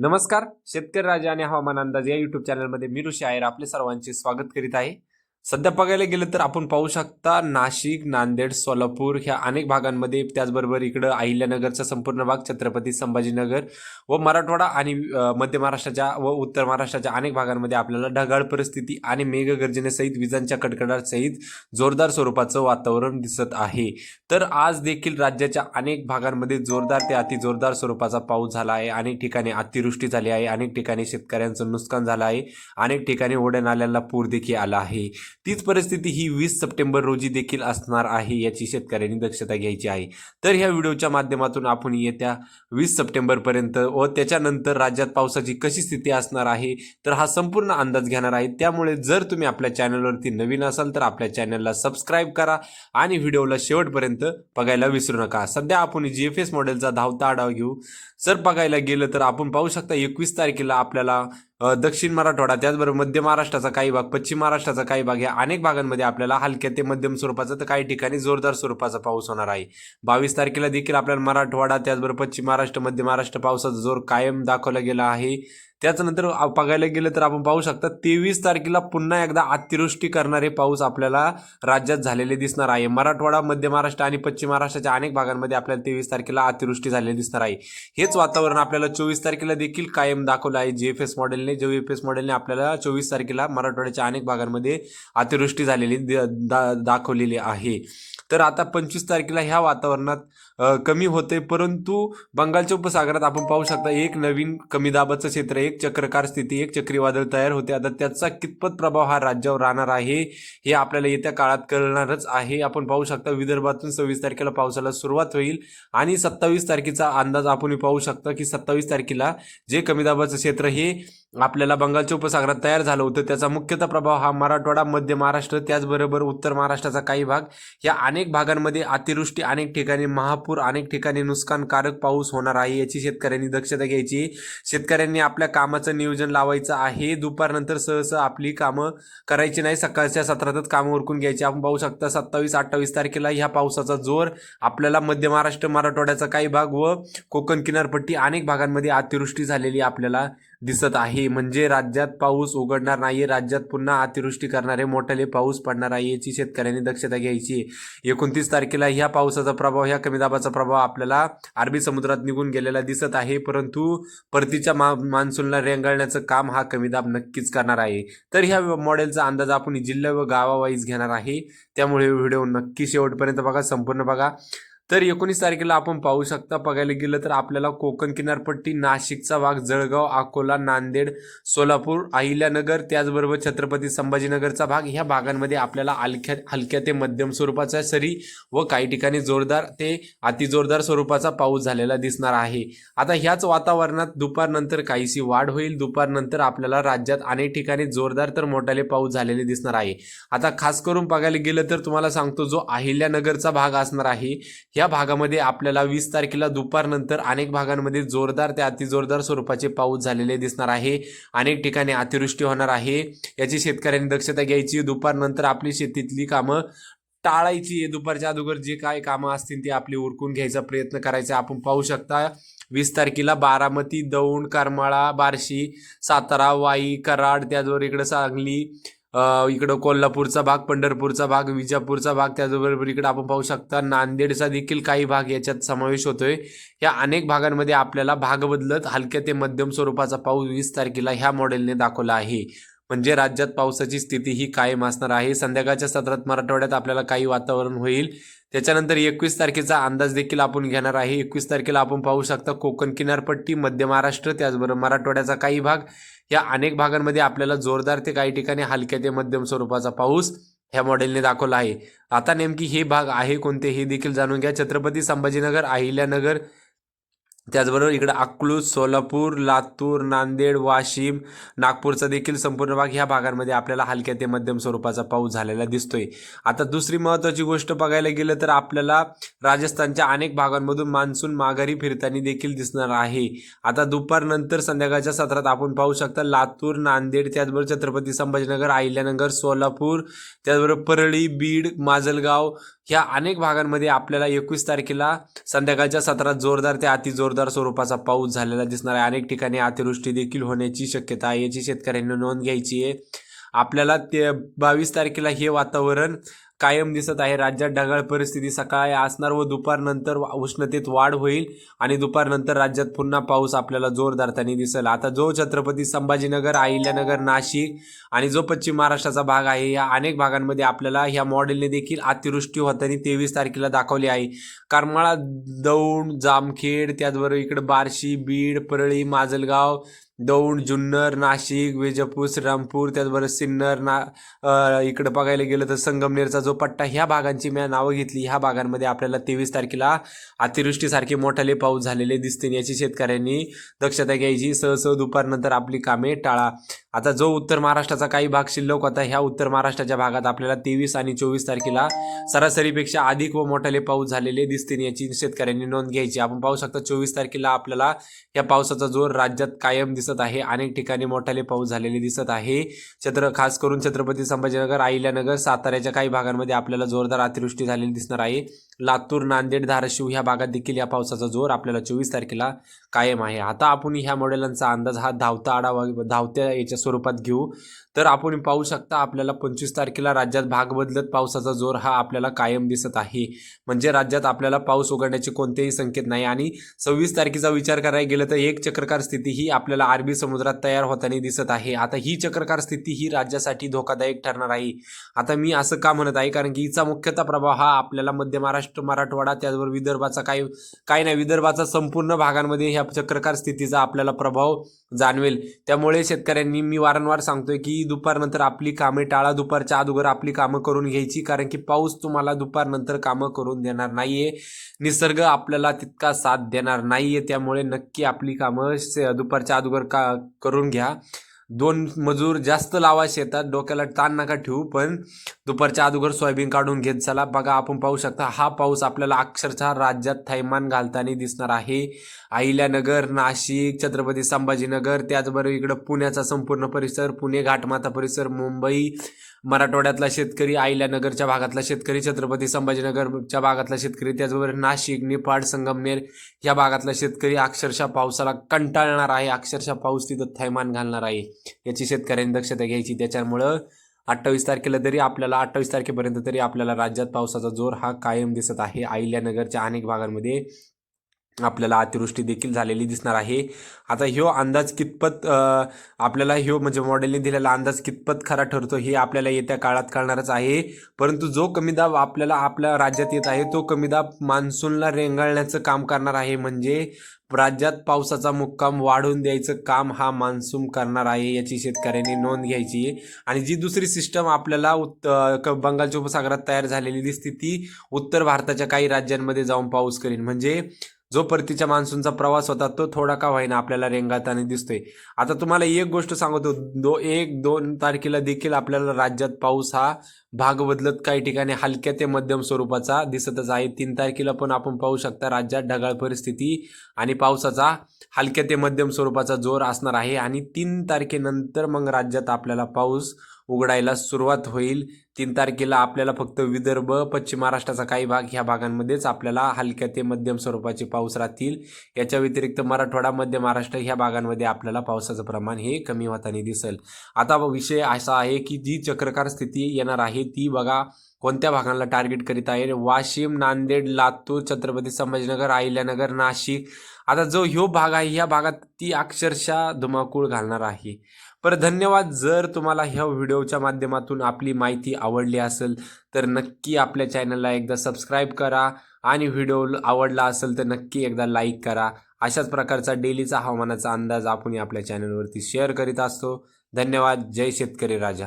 नमस्कार शेतकरी राजा आणि हवामान अंदाज या युट्यूब चॅनलमध्ये मी ऋषी आयर आपले सर्वांचे स्वागत करीत आहे. सध्या बघायला गेलं तर आपण पाहू शकता नाशिक नांदेड सोलापूर ह्या अनेक भागांमध्ये त्याचबरोबर इकडं अहिल्यानगरचा संपूर्ण भाग छत्रपती संभाजीनगर व मराठवाडा आणि मध्य महाराष्ट्राच्या व उत्तर महाराष्ट्राच्या अनेक भागांमध्ये आपल्याला ढगाळ परिस्थिती आणि मेघगर्जनेसहित विजांच्या कडकडासहित जोरदार स्वरूपाचं वातावरण दिसत आहे. तर आज देखील राज्याच्या अनेक भागांमध्ये जोरदार ते अतिजोरदार स्वरूपाचा पाऊस झाला आहे. अनेक ठिकाणी अतिवृष्टी झाली आहे. अनेक ठिकाणी शेतकऱ्यांचं नुकसान झालं आहे. अनेक ठिकाणी ओढ्या नाल्यांना पूर देखील आला आहे. तीच परिस्थिती ही वीस सप्टेंबर रोजी देखील असणार आहे याची शेतकऱ्यांनी दक्षता घ्यायची आहे. तर ह्या व्हिडिओच्या माध्यमातून आपण येत्या वीस सप्टेंबरपर्यंत व त्याच्यानंतर राज्यात पावसाची कशी स्थिती असणार आहे तर हा संपूर्ण अंदाज घेणार आहे. त्यामुळे जर तुम्ही आपल्या चॅनलवरती नवीन असाल तर आपल्या चॅनलला सबस्क्राईब करा आणि व्हिडिओला शेवटपर्यंत बघायला विसरू नका. सध्या आपण जी एफ एस मॉडेलचा धावता आढावा घेऊ. जर बघायला गेलं तर आपण पाहू शकता एकवीस तारखेला आपल्याला दक्षिण मराठवाडा त्याचबरोबर मध्य महाराष्ट्राचा काही भाग पश्चिम महाराष्ट्राचा काही भाग या अनेक भागांमध्ये आपल्याला हलक्या ते मध्यम स्वरूपाचा तर काही ठिकाणी जोरदार स्वरूपाचा पाऊस होणार आहे. बावीस तारखेला देखील आपल्याला मराठवाडा त्याचबरोबर पश्चिम महाराष्ट्र मध्य महाराष्ट्र पावसाचा जोर कायम दाखवला गेला आहे. त्याच्यानंतर बघायला गेलं तर आपण पाहू शकता तेवीस तारखेला पुन्हा एकदा अतिवृष्टी करणारे पाऊस आपल्याला राज्यात झालेले दिसणार आहे. मराठवाडा मध्य महाराष्ट्र आणि पश्चिम महाराष्ट्राच्या अनेक भागांमध्ये आपल्याला तेवीस तारखेला अतिवृष्टी झालेली दिसणार आहे. हेच वातावरण आपल्याला चोवीस तारखेला देखील कायम दाखवलं आहे. जी एफ एस मॉडेलने जे एफ एस मॉडेलने आपल्याला चोवीस तारखेला मराठवाड्याच्या अनेक भागांमध्ये अतिवृष्टी झालेली द- दा- दाखवलेली आहे. तर आता पंचवीस तारखेला ह्या वातावरणात कमी होते. परंतु बंगालच्या उपसागरात आपण पाहू शकता एक नवीन कमी दाबाचं क्षेत्र एक चक्रकार स्थिती एक चक्रीवादळ तयार होते. आता त्याचा कितपत प्रभाव हा राज्यावर राहणार आहे हे आपल्याला येत्या काळात कळणारच आहे. आपण पाहू शकता विदर्भातून सव्वीस तारखेला पावसाला सुरुवात होईल आणि सत्तावीस तारखेचा अंदाज आपण पाहू शकता की सत्तावीस तारखेला जे कमी दाबाचं क्षेत्र हे आपल्याला बंगालच्या उपसागरात तयार झालं होतं. त्याचा मुख्यतः प्रभाव हा मराठवाडा मध्य महाराष्ट्र त्याचबरोबर उत्तर महाराष्ट्राचा काही भाग. या अनेक भागांमध्ये अतिवृष्टी अनेक ठिकाणी महापूर अनेक ठिकाणी नुकसानकारक पाऊस होणार आहे याची शेतकऱ्यांनी दक्षता घ्यायची. शेतकऱ्यांनी आपल्या कामाचं नियोजन लावायचं आहे. दुपारनंतर सहसा आपली कामं करायची नाही. सकाळच्या सत्रातच कामं उरकून घ्यायची. आपण पाहू शकता सत्तावीस अठ्ठावीस तारखेला ह्या पावसाचा जोर आपल्याला मध्य महाराष्ट्र मराठवाड्याचा काही भाग व कोकण किनारपट्टी अनेक भागांमध्ये अतिवृष्टी झालेली आपल्याला दिसत आहे. म्हणजे राज्यात पाऊस उघडणार नाही राज्यात पुन्हा अतिवृष्टी करणारे मोठाले पाऊस पडणार आहे याची शेतकऱ्यांनी दक्षता घ्यायची एकोणतीस तारखेला ह्या पावसाचा प्रभाव ह्या कमी दाबाचा प्रभाव आपल्याला अरबी समुद्रात निघून गेलेला दिसत आहे. परंतु परतीच्या मा मान्सूनला रेंगाळण्याचं काम हा कमी दाब नक्कीच करणार आहे. तर ह्या मॉडेलचा अंदाज आपण जिल्हा व गावावाईज घेणार आहे. त्यामुळे व्हिडिओ नक्की शेवटपर्यंत बघा संपूर्ण बघा. तर एकोणीस तारखेला आपण पाहू शकता बघायला गेलं तर आपल्याला कोकण किनारपट्टी नाशिकचा भाग जळगाव अकोला नांदेड सोलापूर अहिल्यानगर त्याचबरोबर छत्रपती संभाजीनगरचा भाग ह्या भागांमध्ये आपल्याला हलक्या हलक्या ते मध्यम स्वरूपाचा सरी व काही ठिकाणी जोरदार ते अतिजोरदार स्वरूपाचा पाऊस झालेला दिसणार आहे. आता ह्याच वातावरणात दुपारनंतर काहीशी वाढ होईल दुपारनंतर आपल्याला राज्यात अनेक ठिकाणी जोरदार तर मोठाले पाऊस झालेले दिसणार आहे. आता खास करून बघायला गेलं तर तुम्हाला सांगतो जो अहिल्यानगरचा भाग असणार आहे या भागामध्ये आपल्याला वीस तारखेला दुपारनंतर अनेक भागांमध्ये जोरदार ते अतिजोरदार स्वरूपाचे पाऊस झालेले दिसणार आहे. अनेक ठिकाणी अतिवृष्टी होणार आहे. याची शेतकऱ्यांनी दक्षता घ्यायची. दुपारनंतर आपली शेतीतली कामं टाळायची. दुपारच्या अगोदर जे काय कामं असतील ती आपली उरकून घ्यायचा प्रयत्न करायचा. आपण पाहू शकता वीस तारखेला बारामती दौंड करमाळा बार्शी सातारा वाई कराड त्याचबरोबर इकडं सांगली इकडं कोल्हापूरचा भाग पंढरपूरचा भाग विजापूरचा भाग त्याचबरोबर इकडं आपण पाहू शकता नांदेडचा देखील काही भाग याच्यात समावेश होतोय. या अनेक भागांमध्ये आपल्याला भाग बदलत हलक्या ते मध्यम स्वरूपाचा पाऊस वीस तारखेला ह्या मॉडेलने दाखवला आहे. म्हणजे राज्यात पावसाची स्थिती ही कायम असणार आहे. संध्याकाळच्या सत्रात मराठवाड्यात आपल्याला काही वातावरण होईल. त्याच्यानंतर एकवीस तारखेचा अंदाज देखील आपण घेणार आहे. एकवीस तारखेला आपण पाहू शकता कोकण किनारपट्टी मध्य महाराष्ट्र त्याचबरोबर मराठवाड्याचा काही भाग. या अनेक भागांमध्ये आपल्याला जोरदार ते काही ठिकाणी हलक्या ते मध्यम स्वरूपाचा पाऊस ह्या मॉडेलने दाखवला आहे. आता नेमकी हे भाग आहे कोणते हे देखील जाणून घ्या. छत्रपती संभाजीनगर अहिल्यानगर त्याचबरोबर इकडं अकलूज सोलापूर लातूर नांदेड वाशिम नागपूरचा देखील संपूर्ण भाग ह्या भागांमध्ये आपल्याला हलक्या ते मध्यम स्वरूपाचा पाऊस झालेला दिसतोय. आता दुसरी महत्त्वाची गोष्ट बघायला गेलं तर आपल्याला राजस्थानच्या अनेक भागांमधून मान्सून माघारी फिरताना देखील दिसणार आहे. आता दुपारनंतर संध्याकाळच्या सत्रात आपण पाहू शकता लातूर नांदेड त्याचबरोबर छत्रपती संभाजीनगर अहिल्यानगर सोलापूर त्याचबरोबर परळी बीड माजलगाव ह्या अनेक भागांमध्ये आपल्याला एकवीस तारखेला संध्याकाळच्या सत्रात जोरदार ते अति जोरदार स्वरूपाचा पाऊस झालेला दिसणार आहे. अनेक ठिकाणी अतिवृष्टी देखील होण्याची शक्यता आहे. याची शेतकऱ्यांनी नोंद घ्यायची आहे. आपल्याला ते बावीस तारखेला हे वातावरण कायम दिसत आहे. राज्यात ढगाळ परिस्थिती सकाळी असणार व दुपारनंतर उष्णतेत वाढ होईल आणि दुपारनंतर राज्यात पुन्हा पाऊस आपल्याला जोरदारताना दिसेल. आता जो छत्रपती संभाजीनगर अहिल्यानगर नाशिक आणि जो पश्चिम महाराष्ट्राचा भाग आहे या अनेक भागांमध्ये आपल्याला ह्या मॉडेलने देखील अतिवृष्टी होताना तेवीस तारखेला दाखवली आहे. करमाळा दौंड जामखेड त्याचबरोबर इकडे बार्शी बीड परळी माजलगाव दौंड जुन्नर नाशिक विजापूर श्रीरामपूर त्याचबरोबर सिन्नर ना इकडं बघायला गेलं तर संगमनेरचा जो पट्टा ह्या भागांची मी नावं घेतली. ह्या भागांमध्ये आपल्याला तेवीस तारखेला अतिवृष्टीसारखे मोठाले पाऊस झालेले दिसतील याची शेतकऱ्यांनी दक्षता घ्यायची. सहसह दुपारनंतर आपली कामे टाळा. आता जो उत्तर महाराष्ट्राचा काही भाग शिल्लक होता ह्या उत्तर महाराष्ट्राच्या भागात आपल्याला तेवीस आणि चोवीस तारखेला सरासरीपेक्षा अधिक व मोठाले पाऊस झालेले दिसतील याची शेतकऱ्यांनी नोंद घ्यायची. आपण पाहू शकता चोवीस तारखेला आपल्याला या पावसाचा जोर राज्यात कायम दिसत आहे. अनेक ठिकाणी मोठाले पाऊस झालेले दिसत आहे. छत्र खास करून छत्रपती संभाजीनगर अहिल्यानगर साताऱ्याच्या काही भागांमध्ये आपल्याला जोरदार अतिवृष्टी झालेली दिसणार आहे. लातूर नांदेड धाराशिव ह्या भागात देखील या पावसाचा जोर आपल्याला चोवीस तारखेला कायम आहे. आता आपण ह्या मॉडेलांचा अंदाज हा धावता आढावा धावत्या याच्या स्वरूपात घेऊ. तर आपण पाहू शकता आपल्याला पंचवीस तारखेला राज्यात भाग बदलत पावसाचा जोर हा आपल्याला कायम दिसत आहे. म्हणजे राज्यात आपल्याला पाऊस उघडण्याचे कोणतेही संकेत नाही. आणि सव्वीस तारखेचा विचार करायला गेलं तर एक चक्रकार स्थिती ही आपल्याला अरबी समुद्रात तयार होताना दिसत आहे. आता ही चक्रकार स्थिती ही राज्यासाठी धोकादायक ठरणार आहे. आता मी असं का म्हणत आहे? कारण की हिचा मुख्यतः प्रभाव हा आपल्याला मध्य महाराष्ट्र मराठवाडा त्याचबरोबर विदर्भाचा काय काय नाही विदर्भाचा संपूर्ण भागांमध्ये ह्या चक्रकार स्थितीचा आपल्याला प्रभाव जाणवेल. त्यामुळे शेतकऱ्यांनी मी वारंवार सांगतोय की दुपारनंतर आपली कामे टाळा दुपारच्या अगोदर आपली कामं करून घ्यायची कारण की पाऊस तुम्हाला दुपारनंतर कामं करून देणार नाहीये. निसर्ग आपल्याला तितका साथ देणार नाहीये त्यामुळे नक्की आपली कामं दुपारच्या अगोदर का करून घ्या. दोन मजूर जास्त लावा शेतात डोक्याला ताण नका ठेवू पण दुपारच्या अगोदर सोयाबीन काढून घेत चला. बघा आपण पाहू शकता हा पाऊस आपल्याला अक्षरशः राज्यात थैमान घालताना दिसणार आहे. अहिल्यानगर नाशिक छत्रपती संभाजीनगर त्याचबरोबर इकडं पुण्याचा संपूर्ण परिसर पुणे घाटमाता परिसर मुंबई मराठवाड्यातला शेतकरी अहिल्यानगरच्या भागातला शेतकरी छत्रपती संभाजीनगरच्या भागातला शेतकरी त्याचबरोबर नाशिक निफाड संगमनेर या भागातला शेतकरी अक्षरशः पावसाला कंटाळणार आहे. अक्षरशः पाऊस तिथं थैमान घालणार आहे. याची शेतकऱ्यांनी दक्षता घ्यायची. त्याच्यामुळं अठ्ठावीस तारखेला तरी आपल्याला अठ्ठावीस तारखेपर्यंत तरी आपल्याला राज्यात पावसाचा जोर हा कायम दिसत आहे. अहिल्यानगरच्या अनेक भागांमध्ये आपल्याला अतिवृष्टी देखील झालेली दिसणार आहे. आता ह्यो अंदाज कितपत आपल्याला ह्यो म्हणजे मॉडेलने दिलेला अंदाज कितपत खरा ठरतो हे आपल्याला येत्या काळात कळणारच आहे. परंतु जो कमी दाब आपल्याला आपल्या राज्यात येत आहे तो कमी दाब मान्सूनला रेंगाळण्याचं काम करणार आहे. म्हणजे राज्यात पावसाचा मुक्काम वाढवून द्यायचं काम हा मान्सून करणार आहे याची शेतकऱ्यांनी नोंद घ्यायची आहे. आणि जी दुसरी सिस्टम आपल्याला उत्त बंगालच्या उपसागरात तयार झालेली दिसते ती उत्तर भारताच्या काही राज्यांमध्ये जाऊन पाऊस करेन. म्हणजे जो परतीच्या मान्सूनचा प्रवास होता तो थोडा का होईना आपल्याला रेंगाळताना दिसतोय. आता तुम्हाला एक गोष्ट सांगतो दो एक दोन तारखेला देखील आपल्याला राज्यात पाऊस हा भाग बदलत काही ठिकाणी हलक्या ते मध्यम स्वरूपाचा दिसतच आहे. तीन तारखेला पण आपण पाहू शकता राज्यात ढगाळ परिस्थिती आणि पावसाचा हलक्या ते मध्यम स्वरूपाचा जोर असणार आहे. आणि तीन तारखेनंतर मग राज्यात आपल्याला पाऊस उघडायला सुरुवात होईल. तीन तारखेला आपल्याला फक्त विदर्भ पश्चिम महाराष्ट्राचा काही भाग ह्या भागांमध्येच आपल्याला हलक्या ते मध्यम स्वरूपाचे पाऊस राहतील. याच्या व्यतिरिक्त मराठवाडा मध्य महाराष्ट्र ह्या भागांमध्ये आपल्याला पावसाचं प्रमाण हे कमी होताना दिसेल. आता विषय असा आहे की जी चक्रकार स्थिती येणार आहे ती बघा कोणत्या भागांना टार्गेट करीत आहे. वाशिम नांदेड लातूर छत्रपती संभाजीनगर अहिल्यानगर नाशिक. आता जो ह्यो भाग आहे ह्या भागात ती अक्षरशः धुमाकूळ घालणार आहे. पर धन्यवाद. जर तुम्हाला ह्या व्हिडिओच्या माध्यमातून आपली माहिती आवडली असेल तर नक्की आपल्या चॅनलला एकदा सबस्क्राईब करा आणि व्हिडिओ आवडला असेल तर नक्की एकदा लाईक करा. अशाच प्रकारचा डेलीचा हवामानाचा अंदाज आपण आपल्या चॅनलवरती शेअर करीत असतो. धन्यवाद. जय शेतकरी राजा.